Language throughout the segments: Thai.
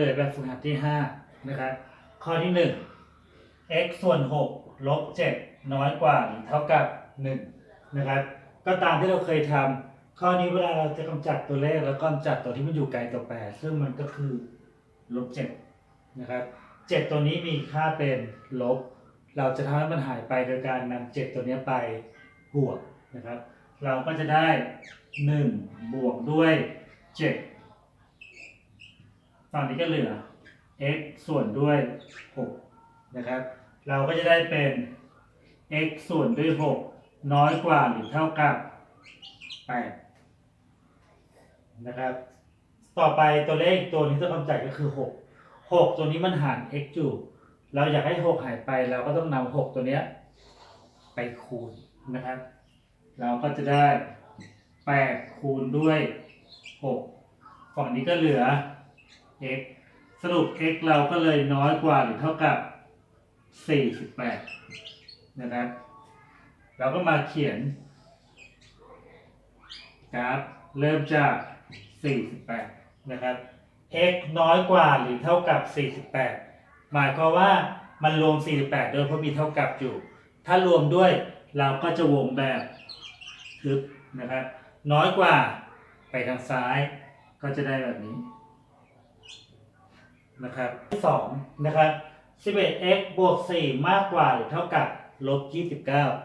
ลยแบบฝึกหัดที่5นะครับข้อที่ 1 x ส่วน 6 ลบ 7 น้อยกว่าหรือเท่ากับ 1 นะครับ ก็ตามที่เราเคยทำข้อนี้เวลาเราจะกำจัดตัวเลขแล้วก็กำจัดตัวที่มันอยู่ไกลตัวแปรซึ่งมันก็คือลบ7นะครับ7ตัวนี้มีค่าเป็นลบ เราจะทำให้มันหายไปโดยการนำ7ตัวนี้ไปบวกนะครับ เราก็จะได้ 1 บวกด้วย 7 ฝั่งนี้ก็เหลือ x ส่วนด้วย 6 นะครับ เราก็จะได้เป็น x ส่วนด้วย 6 น้อยกว่าหรือเท่ากับ 8 นะครับ ต่อไปตัวเลขตัวนี้ต้องกำจัดก็คือ 6 6 ตัวนี้มันหาร x อยู่เราอยากให้ 6 หายไปเราก็ต้องนำ6ตัวเนี้ยไปคูณนะครับ เราก็จะได้ 8 คูณด้วย 6 ฝั่งนี้ก็เหลือ x สรุป x เราก็เลยน้อยกว่าหรือเท่ากับ 48 นะครับ เราก็มาเขียนกราฟเริ่มจาก 48 นะครับ x น้อยกว่าหรือเท่ากับ 48 หมายความว่ามันรวม 48 ด้วยเพราะมีเท่ากับอยู่ ถ้ารวมด้วยเราก็จะวงแบบทึบนะครับ น้อยกว่าไปทางซ้ายก็จะได้แบบนี้ นะครับ ที่สองนะครับ 11x บวก 4 มากกว่าหรือเท่ากับลบ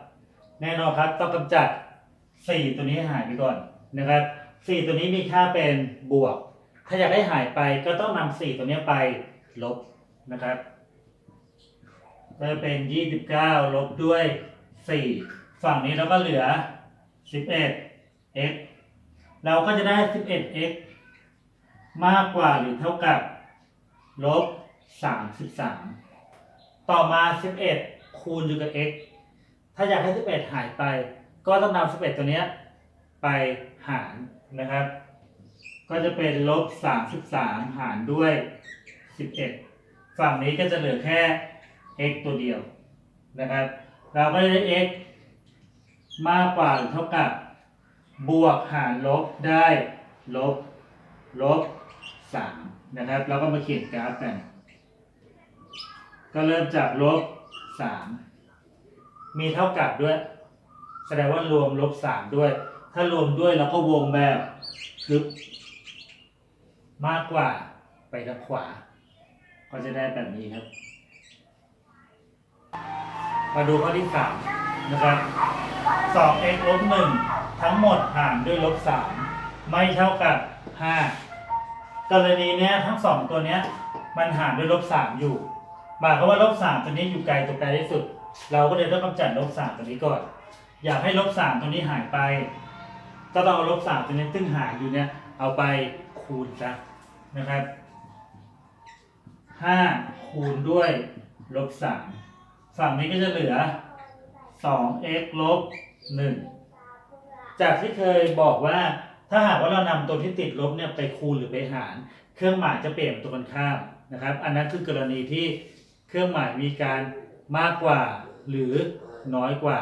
29 แน่นอนครับ ต้องกำจัด 4 ตัวนี้ให้หายไปก่อนนะครับ 4 ตัวนี้มีค่าเป็นบวก ถ้าอยากให้หายไปก็ต้องนำ4ตัวนี้ไปลบนะครับก็จะเป็น 29 ลบด้วย 4 ฝั่งนี้เราก็เหลือ 11x เราก็จะได้ 11x มากกว่าหรือเท่ากับ ลบสามสิบสามต่อมาสิบเอ็ดคูณอยู่กับ x ถ้าอยากให้สิบเอ็ดหายไป ก็ต้องนำสิบเอ็ดตัวเนี้ยไปหารนะครับ ก็จะเป็นลบสามสิบสามหารด้วยสิบเอ็ดฝั่งนี้ก็จะเหลือแค่ x ตัวเดียวนะครับ เราก็จะได้ x มากกว่าหรือเท่ากับบวกหารลบได้ลบลบสาม นะครับแล้วก็มาเขียนกราฟกัน ก็เริ่มจากลบสามมีเท่ากับด้วย แสดงว่ารวมลบสามด้วย ถ้ารวมด้วยเราก็วงแบบลึกมากกว่าไปทางขวา ก็จะได้แบบนี้ครับ มาดูข้อที่สามนะครับ 2x ลบ1ทั้งหมดหารด้วยลบ3ไม่เท่ากับ 5 กรณีเนี้ยทั้งสองตัวเนี้ยมันหารด้วยลบ3อยู่หมายความว่าลบ3ตัวนี้อยู่ไกลตัวไกลที่สุด เราก็เลยต้องกำจัดลบ3ตัวนี้ก่อน อยากให้ลบ3ตัวนี้หายไป ก็ต้องเอาลบ3ตัวนี้ซึ่งหารอยู่เนี่ยเอาไปคูณซะนะครับ5คูณด้วยลบ3ฝั่งนี้ก็จะเหลือ 2x ลบ 1 จากที่เคยบอกว่า ถ้าหากว่าเรานำตัวที่ติดลบเนี่ยไปคูณหรือไปหาร เครื่องหมายจะเปลี่ยนตัวกันข้ามนะครับ อันนั้นคือกรณีที่เครื่องหมายมีการมากกว่าหรือน้อยกว่า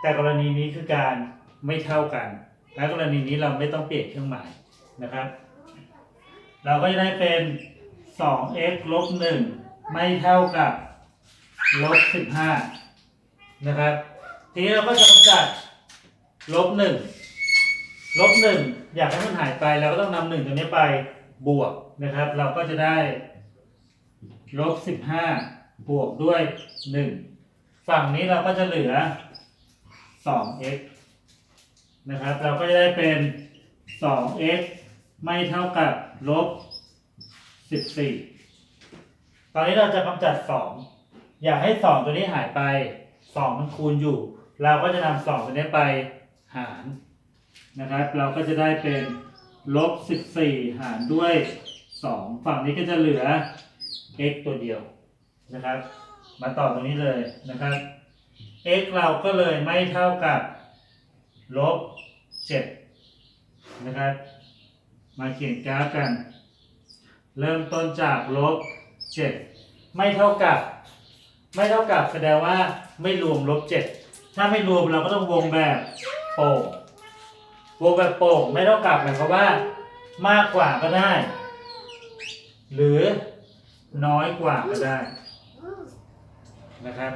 แต่กรณีนี้คือการไม่เท่ากันและกรณีนี้เราไม่ต้องเปลี่ยนเครื่องหมายนะครับ เราก็จะได้เป็น 2x ลบ1ไม่เท่ากับลบ15นะครับ ทีนี้เราก็จะกำจัดลบหนึ่ง ลบหนึ่งอยากให้มันหายไปเราก็ต้องนำหนึ่งตัวนี้ไปบวกนะครับ เราก็จะได้ลบสิบห้าบวกด้วยหนึ่งฝั่งนี้เราก็จะเหลือสอง x นะครับ เราก็จะได้เป็นสอง x ไม่เท่ากับลบสิบสี่ตอนนี้เราจะกำจัดสองอยากให้สองตัวนี้หายไปสองมันคูณอยู่ เราก็จะนำสองตัวนี้ไปหาร นะครับ เราก็จะได้เป็นลบสิบสี่หารด้วยสองฝั่งนี้ก็จะเหลือ x ตัวเดียวนะครับ มาต่อตรงนี้เลยนะครับ x เราก็เลยไม่เท่ากับลบเจ็ดนะครับ มาเขียนกราฟกัน เริ่มต้นจากลบเจ็ดไม่เท่ากับ ไม่เท่ากับแสดงว่าไม่รวมลบเจ็ดถ้าไม่รวมเราก็ต้องวงแบบโป่ง วงแบบโป่งไม่เท่ากับหมายความว่า มากกว่าก็ได้ หรือน้อยกว่าก็ได้นะครับ